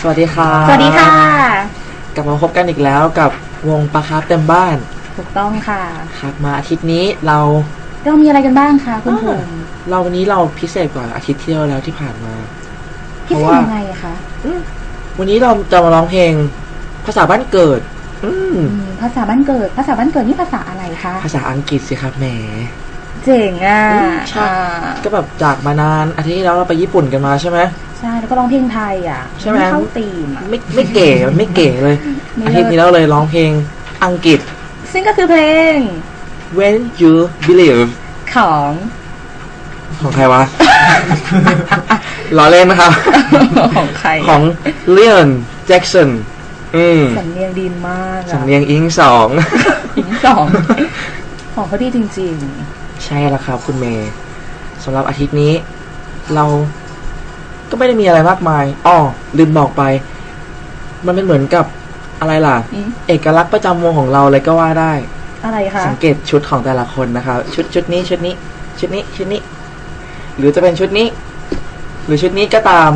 สวัสดีครับสวัสดีค่ะ กลับมาพบกันอีกแล้วกับวงปลาคาร์ฟเต็มบ้าน ถูกต้องค่ะครับมาอาทิตย์นี้เราเรามีอะไรกันบ้างคะคุณภูมิเราวันนี้เราพิเศษกว่าอาทิตย์ที่แล้วที่ผ่านมาพิเศษยังไงอะคะวันนี้เราจะมาร้องเพลงภาษาบ้านเกิด อืมอืมภาษาบ้านเกิด ภาษาบ้านเกิดนี่ภาษาอะไรคะ ภาษาอังกฤษสิครับแหมเจ๋งอะอืมใช่อ่าก็แบบจากมานานอาทิตย์ที่แล้วเราไปญี่ปุ่นกันมาใช่ไหม ใช่แล้วก็ร้องเพลงไทยอะใช่ไหม เข้าตีมอะไม่ไม่เก๋มันไม่เก๋เลยไม่อาเลิศทิตย์นี้เราเลยร้องเพลงอังกฤษ ซึ่งก็คือเพลง When You Believe ของ ของใครวะ ล้อเล่นนะครับ ของใครของเลียนแจ็กสันอืมสำเนียงดีมากอะสำเนียงอิงสองถึงสอง ของเขาดีจริง ใช่แล้วครับคุณเมย์สำหรับอาทิตย์นี้ เรา ก็ไม่ได้มีอะไรมากมายอ้อลืมบอกไป มันเป็นเหมือนกับอะไรล่ะๆอืม เอกลักษณ์ประจำวงของเราเลยก็ว่าได้ อะไรคะ สังเกตชุดของแต่ละคนนะครับ ชุดชุดนี้ชุดนี้ ชุดนี้ชุดนี้ หรือจะเป็นชุดนี้ หรือชุดนี้ก็ตาม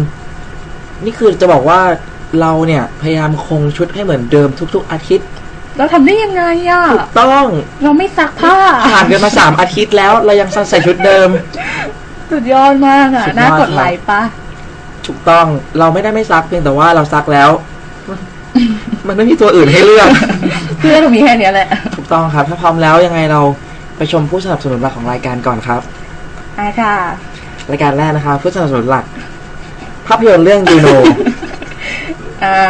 นี่คือจะบอกว่าเราเนี่ยพยายามคงชุดให้เหมือนเดิมทุก ๆ อาทิตย์เราทำได้ยังไงอะ ถูกต้องเราไม่ซักผ้า ผ่านกันมาสามอาทิตย์แล้ว เรายังใส่ชุดเดิม สุดยอดมากอะ สุดยอด น่ากดไลค์ปะ ถูกต้องเราไม่ได้ไม่ซักเพียงแต่ว่าเราซักแล้ว มันไม่มีตัวอื่นให้เลือกเพื่อนเรามีแค่เนี้ยแหละถูกต้องครับ ถ้าพร้อมแล้วยังไงเราไปชมผู้สนับสนุนหลักของรายการก่อนครับอะค่ะ รายการแรกนะคะผู้สนับสนุนหลัก ภาพยนตร์เรื่องยูโนอ่า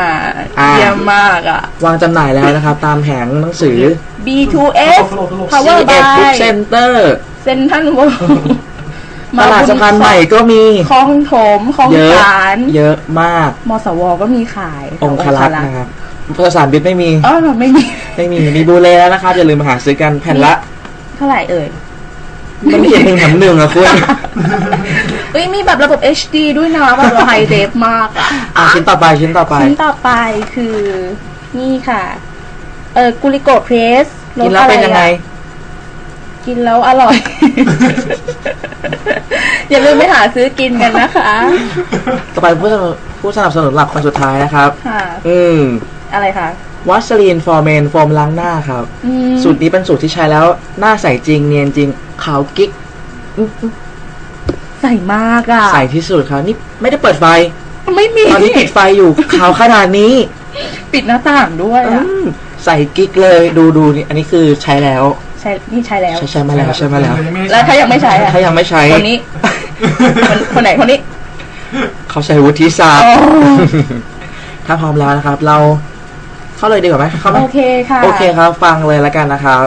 อ่าเยี่ยมมากอะ วางจำหน่ายแล้วนะครับ ตามแผงหนังสือ B2S Power C1 Book by Center เซนทันโว ตลาดสะพานใหม่ก็มีคลองถมคลองเยอะสารเยอะมากมสวก็มีขายองคลักษณ์นะครับภาษาบิดไม่มีอ๋อไม่มีไม่มีมีบูเลแล้วนะครับอย่าลืมมาหาซื้อกันแผ่นละ เท่าไหร่เอ่ยมันเขียนหนึ่งแถมหนึ่งอะคุณเอ้ยมีแบบระบบ HD ด้วยนะแบบเราไฮเดฟมากอะอะชิ้นต่อไปชิ้นต่อไปชิ้นต่อไปคือ นี่ค่ะ เออกุลิโกเพรสกินแล้วเป็นยังไง กินแล้วอร่อย อย่าลืมไปหาซื้อกินกันนะคะต่อไปผู้สนับผู้สนับสนุนหลักคนสุดท้ายนะครับ ค่ะอืมอะไรคะวัสลีนฟอร์เมนโฟมล้างหน้าครับ อืมสูตรนี้เป็นสูตรที่ใช้แล้วหน้าใสจริงเนียนจริงขาวกิ๊กใส่มากอะ ใสที่สุดครับ นี่ไม่ได้เปิดไฟ ไม่มี ตอนนี้ปิดไฟอยู่ ขาวขนาดนี้ปิดหน้าต่างด้วยอือะมใส่กิ๊กเลยดูดูนี่อันนี้คือใช้แล้ว ใช่นี่ใช้แล้ว ใช้ใช้มาแล้วใช้มาแล้ว แล้วถ้ายังไม่ใช้อะถ้ายังไม่ใช้คนนี้ คนคนไหนคนนี้ เขาใช้วุฒิศาสตร์โอ้ถ้าพร้อมแล้วนะครับ เราเข้าเลยดีกว่าไหมเข้าไหมโอเคค่ะ โอเคครับ ฟังเลยแล้วกันนะครับ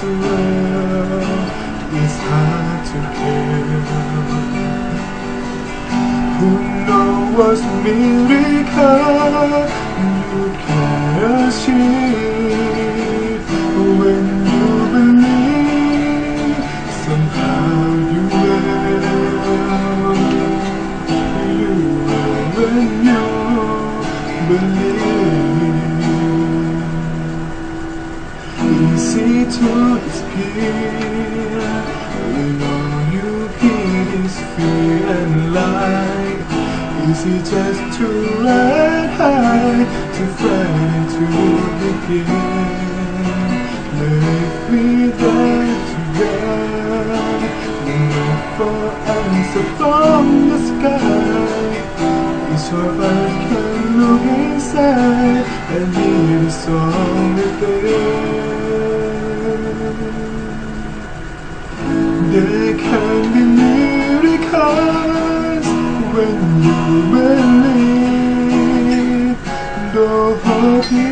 hope is. It's hard to kill. Who knows miracle you can achieve when you believe somehow you will you will when you believe to disappear when all you hear is fear and light easy just to ride high to fight to begin let me there together look for answer from the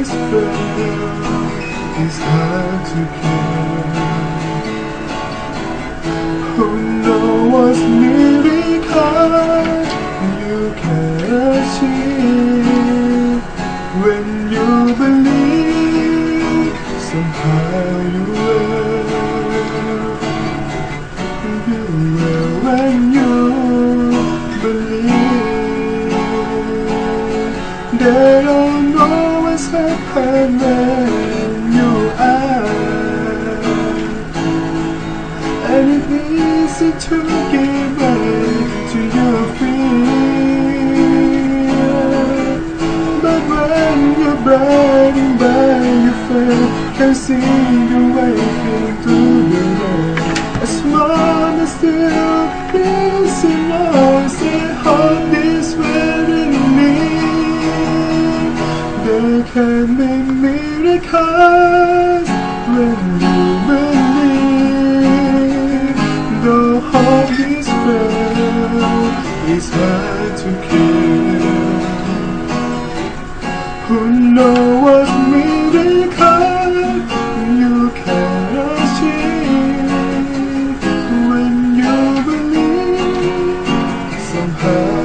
is felt is hard to care. Who knows what's miracle you can can see you waving through the rain. A smile is still feels in us. They hold this wearing me. They can make miracles when you believe. The heart is filled, it's hard to keep. her.